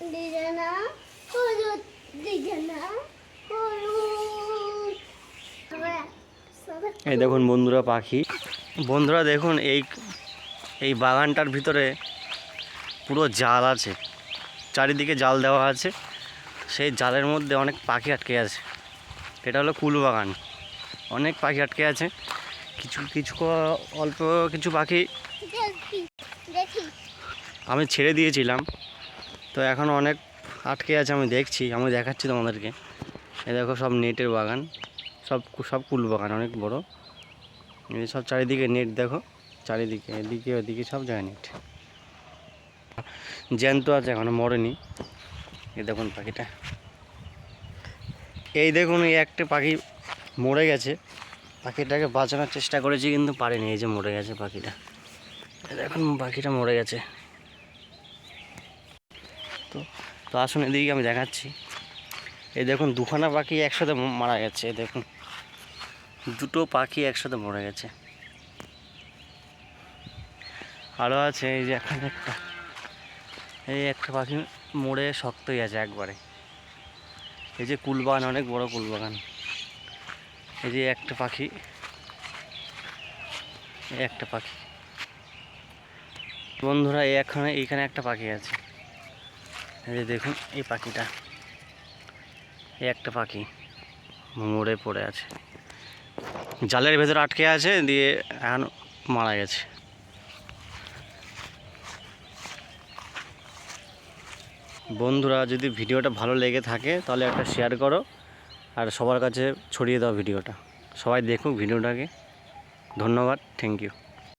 না হলুদ দিছে না হলুদ। এই দেখুন বন্ধুরা পাখি। বন্ধুরা দেখুন এই এই বাগানটার ভিতরে পুরো জাল আছে। চারিদিকে জাল দেওয়া আছে। সেই জালের মধ্যে অনেক পাখি আটকে আছে। এটা হলো কুল বাগান। অনেক পাখি আটকে আছে। কিছু কিছু অল্প কিছু পাখি আমি ছেড়ে দিয়েছিলাম। তো এখন অনেক আটকে আছে, আমি দেখছি, আমি দেখাচ্ছি তোমাদেরকে। এই দেখো সব নেটের বাগান, সব সব কুল বাগান অনেক বড়। এই সব চারিদিকে নেট, দেখো, চারিদিকে, এদিকে ওদিকে সব জায়গায় নেট। জ্যান্ত আছে, এখনও মরেনি। এ দেখুন পাখিটা। এই দেখুন, এই একটা পাখি মরে গেছে। পাখিটাকে বাঁচানোর চেষ্টা করেছি, কিন্তু পারেনি, এই যে মরে গেছে পাখিটা। দেখুন, পাখিটা মরে গেছে। তো তো আসুন এদিকে আমি দেখাচ্ছি। এই দেখুন, দুখানা পাখি একসাথে মারা গেছে দেখুন। দুটো পাখি একসাথে মরে গেছে। আরও আছে, এই যে এখানে একটা। এই একটা পাখি মরে শক্তই আছে একবারে। এই যে কুলবাগান, অনেক বড় কুলবাগান। এই যে একটা পাখি। একটা পাখি। বন্ধুরা, এখানে, এইখানে একটা পাখি আছে। এই দেখুন, এই পাখিটা। এই একটা পাখি মরে পড়ে আছে। জালের ভেতর আটকে আছে, দিয়ে এখন মারা গেছে। বন্ধুরা, যদি ভিডিওটা ভালো লেগে থাকে, তাহলে একটা শেয়ার করো, আর সবার কাছে ছড়িয়ে দাও ভিডিওটা। সবাই দেখুক ভিডিওটাকে। ধন্যবাদ থ্যাংক ইউ